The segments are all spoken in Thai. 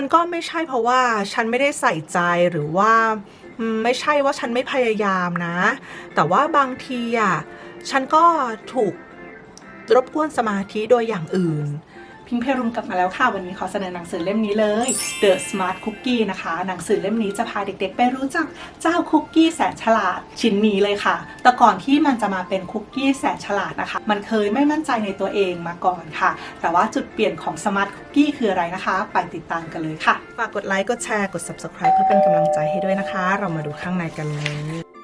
มันก็ไม่ใช่เพราะว่าฉันไม่ได้ใส่ใจหรือว่าไม่ใช่ว่าฉันไม่พยายามนะ แต่ว่าบางทีอะฉันก็ถูกรบกวนสมาธิโดยอย่างอื่น พิงเพรุมกลับมาแล้วค่ะ วันนี้ขอเสนอหนังสือเล่มนี้เลย The Smart Cookie นะคะ หนังสือเล่มนี้จะพาเด็กๆ ไปรู้จักเจ้าคุกกี้แสนฉลาดชิ้นนี้เลยค่ะ แต่ก่อนที่มันจะมาเป็นคุกกี้แสนฉลาดนะคะ มันเคยไม่มั่นใจในตัวเองมาก่อนค่ะ แต่ว่าจุดเปลี่ยนของ Smart Cookie คืออะไรนะคะ ไปติดตามกันเลยค่ะ ฝากกดไลค์ กดแชร์ กด Subscribe เพื่อเป็นกำลังใจให้ด้วยนะคะ เรามาดูข้างในกันเลย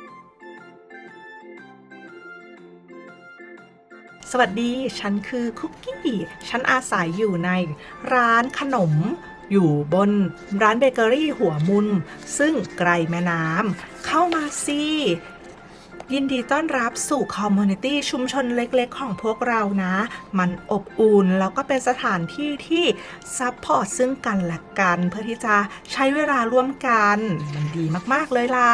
สวัสดี ฉันคือคุกกี้ ฉันอาศัยอยู่ในร้านขนมอยู่บนร้านเบเกอรี่หัวมุมซึ่งไกลแม่น้ำเข้ามาสิยินดีต้อนรับสู่คอมมูนิตี้ชุมชนเล็กๆ ของพวกเรานะ มันอบอุ่นแล้วก็เป็นสถานที่ที่ซัพพอร์ตซึ่งกันและกัน เพื่อที่จะใช้เวลาร่วมกัน มันดีมากๆเลยล่ะ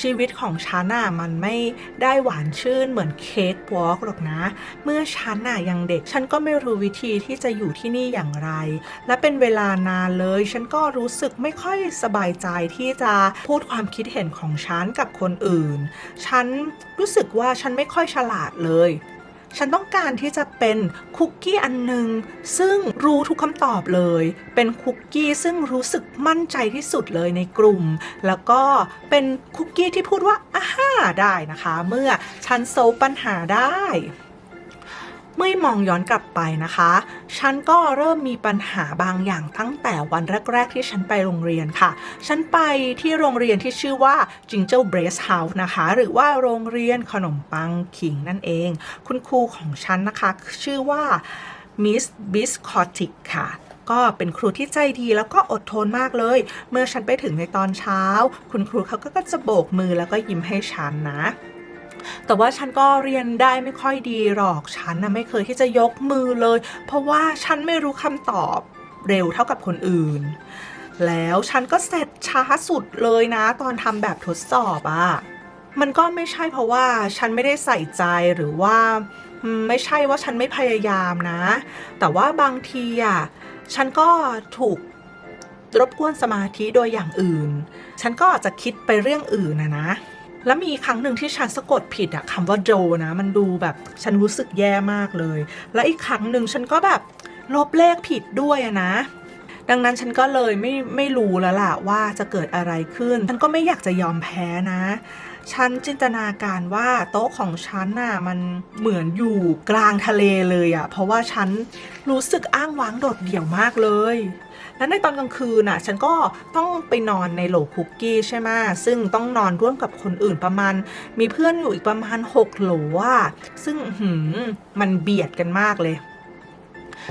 ชีวิตของฉันน่ะมันไม่ได้หวานชื่นเหมือนเค้กวอล์กหรอกนะ เมื่อฉันน่ะยังเด็ก ฉันก็ไม่รู้วิธีที่จะอยู่ที่นี่อย่างไร และเป็นเวลานานเลย ฉันก็รู้สึกไม่ค่อยสบายใจที่จะพูดความคิดเห็นของฉันกับคนอื่น ฉันรู้สึกว่าฉันไม่ค่อยฉลาดเลย ฉันต้องการที่จะเป็นคุกกี้อันหนึ่งซึ่งรู้ทุกคำตอบเลย เป็นคุกกี้ซึ่งรู้สึกมั่นใจที่สุดเลยในกลุ่ม แล้วก็เป็นคุกกี้ที่พูดว่าอาฮ่าได้นะคะ เมื่อฉันโซลปัญหาได้ เมื่อมองย้อนกลับไปนะคะ ฉันก็เริ่มมีปัญหาบางอย่างตั้งแต่วันแรก ๆ ที่ฉันไปโรงเรียนค่ะ ฉันไปที่โรงเรียนที่ชื่อว่า Jingle Brace House นะคะ หรือว่าโรงเรียนขนมปังขิงนั่นเอง คุณครูของฉันนะคะ ชื่อว่า Miss Biscottic ค่ะก็เป็นครูที่ใจดีแล้วก็อดทนมากเลย เมื่อฉันไปถึงในตอนเช้า คุณครูเขาก็จะโบกมือแล้วก็ยิ้มให้ฉันนะ แต่ว่าฉันก็เรียนได้ไม่ค่อยดีหรอก ฉันนะไม่เคยที่จะยกมือเลย เพราะว่าฉันไม่รู้คำตอบเร็วเท่ากับคนอื่น แล้วฉันก็เสร็จช้าสุดเลยนะ ตอนทำแบบทดสอบอะ่ะ มันก็ไม่ใช่เพราะว่าฉันไม่ได้ใส่ใจหรือว่าไม่ใช่ว่าฉันไม่พยายามนะ แต่ว่าบางทีอะ ฉันก็ถูกรบกวนสมาธิโดยอย่างอื่น ฉันก็อาจจะคิดไปเรื่องอื่นนะนะ แล้วมีครั้งหนึ่งที่ฉันสะกดผิดอะคำว่าโจนะ มันดูแบบฉันรู้สึกแย่มากเลย และอีกครั้งหนึ่งฉันก็แบบลบเลขผิดด้วยนะ ดังนั้นฉันก็เลยไม่ไม่รู้แล้วล่ะว่าจะเกิดอะไรขึ้น ฉันก็ไม่อยากจะยอมแพ้นะ ฉันจินตนาการว่าโต๊ะของฉันน่ะมันเหมือนอยู่กลางทะเลเลยอะเพราะว่าฉันรู้สึกอ้างว้างโดดเดี่ยวมากเลย แล้วในตอนกลางคืนน่ะ ฉันก็ต้องไปนอนในโหลคุกกี้ใช่ไหมซึ่งต้องนอนร่วมกับคนอื่นประมาณ มีเพื่อนอยู่อีกประมาณ 6 โหลอะซึ่งหืมมันเบียดกันมากเลย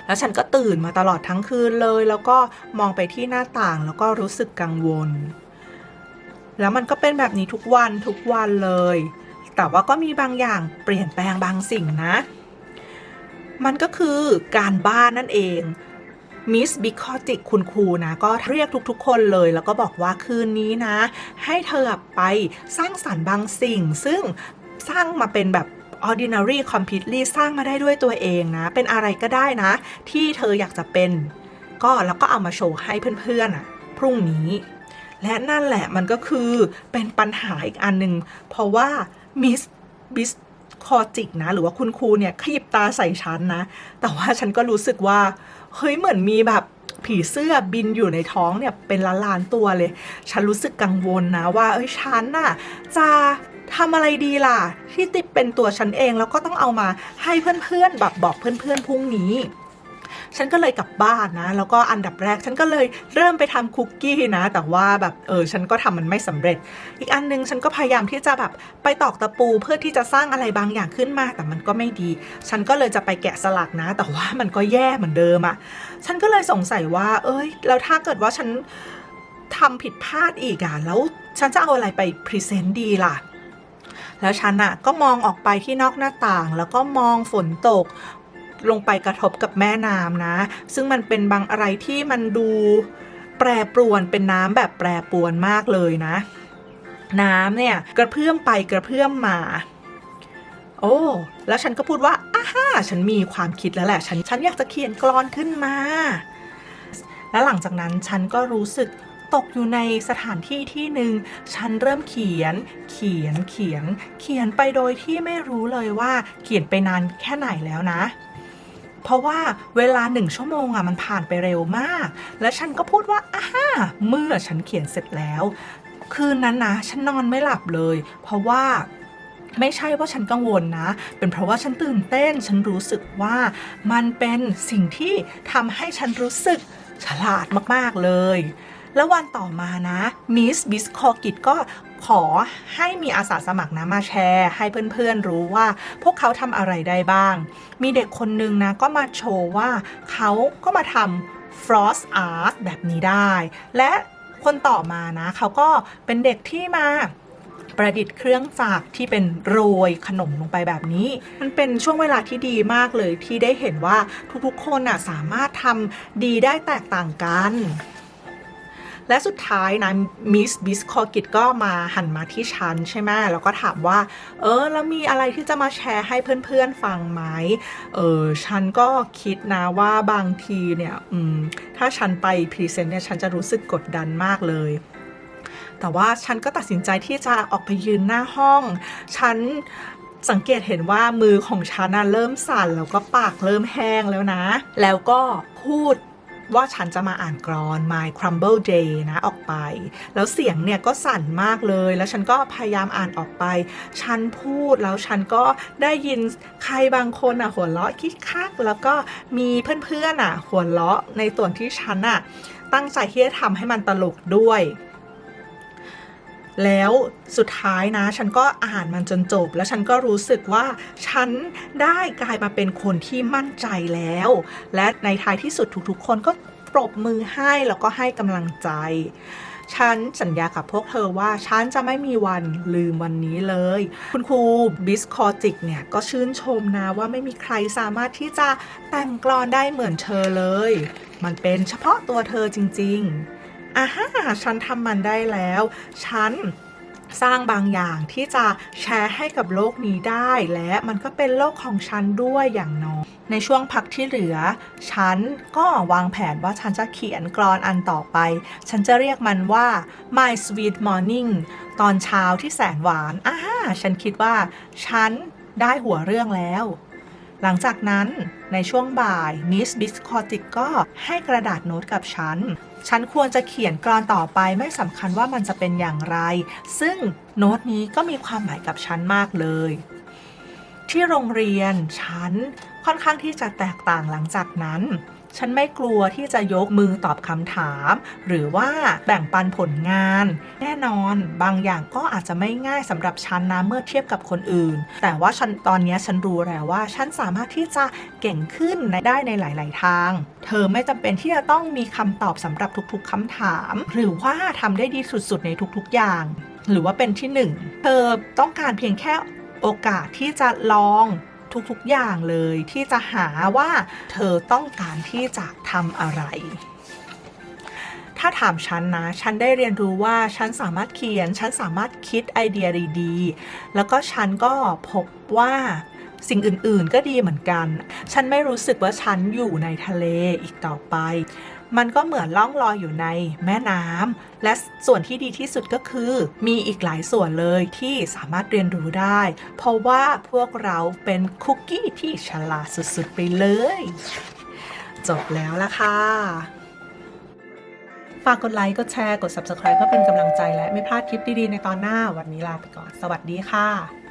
แล้วฉันก็ตื่นมาตลอดทั้งคืนเลย แล้วก็มองไปที่หน้าต่างแล้วก็รู้สึกกังวล แล้วมันก็เป็นแบบนี้ทุกวันทุกวันเลย แต่ว่าก็มีบางอย่างเปลี่ยนแปลงบางสิ่งนะ มันก็คือการบ้านนั่นเองมิสบิคอติกคุณครูนะ ก็เรียกทุกๆ คนเลย แล้วก็บอกว่าคืนนี้นะ ให้เธอไปสร้างสรรค์บางสิ่ง ซึ่งสร้างมาเป็นแบบ ordinary completely สร้างมาได้ด้วยตัวเองนะ เป็นอะไรก็ได้นะ ที่เธออยากจะเป็น ก็แล้วก็เอามาโชว์ให้เพื่อนๆอะ พรุ่งนี้ และนั่นแหละมันก็คือเป็นปัญหาอีกอันหนึ่งเพราะว่ามิสบิสคอจิกนะ หรือว่าคุณครูเนี่ยขยิบตาใส่ฉันนะ แต่ว่าฉันก็รู้สึกว่า เฮ้ยเหมือนมีแบบผีเสื้อบินอยู่ในท้องเนี่ยเป็นล้านล้านตัวเลย ฉันรู้สึกกังวลนะว่า เอ้ยฉันน่ะจะทำอะไรดีล่ะ ที่ติดเป็นตัวฉันเองแล้วก็ต้องเอามาให้เพื่อนๆแบบบอกเพื่อนๆพรุ่งนี้ ฉันก็เลยกลับบ้านนะ แล้วก็อันดับแรกฉันก็เลยเริ่มไปทำคุกกี้นะ แต่ว่าแบบเออฉันก็ทำมันไม่สำเร็จ อีกอันนึงฉันก็พยายามที่จะแบบไปตอกตะปูเพื่อที่จะสร้างอะไรบางอย่างขึ้นมา แต่มันก็ไม่ดี ฉันก็เลยจะไปแกะสลักนะ แต่ว่ามันก็แย่เหมือนเดิมอะฉันก็เลยสงสัยว่า เอ้ยแล้วถ้าเกิดว่าฉันทำผิดพลาดอีกอะแล้วฉันจะเอาอะไรไปพรีเซนต์ดีล่ะแล้วฉันอะก็มองออกไปที่นอกหน้าต่าง แล้วก็มองฝนตก ลงไปกระทบกับแม่น้ำนะ ซึ่งมันเป็นบางอะไรที่มันดูแปรปรวนเป็นน้ำแบบแปรปรวนมากเลยนะ น้ำเนี่ยกระเพื่อมไปกระเพื่อมมา โอ้ แล้วฉันก็พูดว่าอ้าฮ่าฉันมีความคิดแล้วแหละ ฉันฉันอยากจะเขียนกลอนขึ้นมา และหลังจากนั้นฉันก็รู้สึกตกอยู่ในสถานที่ที่หนึ่งฉันเริ่มเขียน เขียน เขียน เขียนไปโดยที่ไม่รู้เลยว่าเขียนไปนานแค่ไหนแล้วนะ เพราะว่าเวลาหนึ่งชั่วโมงอะมันผ่านไปเร็วมาก และฉันก็พูดว่าอ้าเมื่อฉันเขียนเสร็จแล้ว คืนนั้นนะฉันนอนไม่หลับเลย เพราะว่าไม่ใช่ว่าฉันกังวลนะ เป็นเพราะว่าฉันตื่นเต้น ฉันรู้สึกว่ามันเป็นสิ่งที่ทำให้ฉันรู้สึกฉลาดมาก ๆ เลย แล้ววันต่อมานะมิสบิสคอกิตก็ขอให้มีอาสาสมัครนะมาแชร์ ให้เพื่อนๆรู้ว่าพวกเขาทำอะไรได้บ้าง มีเด็กคนนึงนะก็มาโชว์ว่าเขาก็มาทำ frost art แบบนี้ได้ และคนต่อมานะเขาก็เป็นเด็กที่มาประดิษฐ์เครื่องจักรที่เป็นโรยขนมลงไปแบบนี้ มันเป็นช่วงเวลาที่ดีมากเลยที่ได้เห็นว่าทุกๆคนน่ะสามารถทำดีได้แตกต่างกัน และสุดท้ายนะมิสบิสคอกิตก็มาหันมาที่ฉันใช่ไหมแล้วก็ถามว่า เออ แล้วมีอะไรที่จะมาแชร์ให้เพื่อนๆฟังไหมเออฉันก็คิดนะว่าบางทีเนี่ยอืมถ้าฉันไปพรีเซนต์เนี่ยฉันจะรู้สึกกดดันมากเลยแต่ว่าฉันก็ตัดสินใจที่จะออกไปยืนหน้าห้อง ฉันสังเกตเห็นว่ามือของฉันนะเริ่มสั่นแล้วก็ปากเริ่มแห้งแล้วนะ แล้วก็พูด ว่าฉันจะมาอ่านกรอน My Crumble Day นะออกไป แล้วเสียงเนี่ยก็สั่นมากเลย แล้วฉันก็พยายามอ่านออกไป ฉันพูดแล้วฉันก็ได้ยินใครบางคนอะหัวเราะคิกคัก แล้วก็มีเพื่อนๆอะหัวเราะในส่วนที่ฉันอะตั้งใจที่จะทำให้มันตลกด้วย แล้วสุดท้ายนะ ฉันก็อ่านมันจนจบ แล้วฉันก็รู้สึกว่าฉันได้กลายมาเป็นคนที่มั่นใจแล้ว และในท้ายที่สุดทุกๆ คนก็ปรบมือให้แล้วก็ให้กำลังใจ ฉันสัญญากับพวกเธอว่า ฉันจะไม่มีวันลืมวันนี้เลย คุณครูบิสคอจิกเนี่ย ก็ชื่นชมนะว่าไม่มีใครสามารถที่จะแต่งกลอนได้เหมือนเธอเลย มันเป็นเฉพาะตัวเธอจริง ๆ อ่าฮะฉันทำมันได้แล้ว ฉันสร้างบางอย่างที่จะแชร์ให้กับโลกนี้ได้ และมันก็เป็นโลกของฉันด้วยอย่างน้อยในช่วงพักที่เหลือ ฉันก็วางแผนว่าฉันจะเขียนกรอนอันต่อไป ฉันจะเรียกมันว่า My Sweet Morning ตอนเช้าที่แสนหวานอ่าฉันคิดว่า ฉันได้หัวเรื่องแล้ว หลังจากนั้นในช่วงบ่ายมิสบิสคอติกก็ให้กระดาษโน้ตกับฉันฉันควรจะเขียนกรอนต่อไปไม่สำคัญว่ามันจะเป็นอย่างไร ซึ่งโน้ตนี้ก็มีความหมายกับฉันมากเลย ที่โรงเรียนฉันค่อนข้างที่จะแตกต่างหลังจากนั้น ฉันไม่กลัวที่จะยกมือตอบคำถาม หรือว่าแบ่งปันผลงาน แน่นอนบางอย่างก็อาจจะไม่ง่ายสำหรับฉันนะเมื่อเทียบกับคนอื่น แต่ว่าฉันตอนนี้ฉันรู้แล้วว่า ฉันสามารถที่จะเก่งขึ้นได้ในหลาย ๆ ทาง เธอไม่จำเป็นที่จะต้องมีคำตอบสำหรับทุก ๆคำถาม หรือว่าทำได้ดีสุด ๆ ในทุก ๆ อย่าง หรือว่าเป็นที่หนึ่งเธอต้องการเพียงแค่โอกาสที่จะลอง ทุกๆอย่างเลยที่จะหาว่าเธอต้องการที่จะทำอะไร ถ้าถามฉันนะ ฉันได้เรียนรู้ว่าฉันสามารถเขียน ฉันสามารถคิดไอเดียดีๆ แล้วก็ฉันก็พบว่า สิ่งอื่นๆ ก็ดีเหมือนกัน ฉันไม่รู้สึกว่าฉันอยู่ในทะเลอีกต่อไป มันก็เหมือนล่องลอยอยู่ในแม่น้ำและส่วนที่ดีที่สุดก็คือ มีอีกหลายส่วนเลยที่สามารถเรียนรู้ได้ เพราะว่าพวกเราเป็นคุกกี้ที่ฉลาดสุดๆไปเลย จบแล้วละค่ะฝากกดไลค์ กดแชร์ กด Subscribe เพื่อเป็นกำลังใจและไม่พลาดคลิปดี ๆ ในตอนหน้า วันนี้ลาไปก่อน สวัสดีค่ะ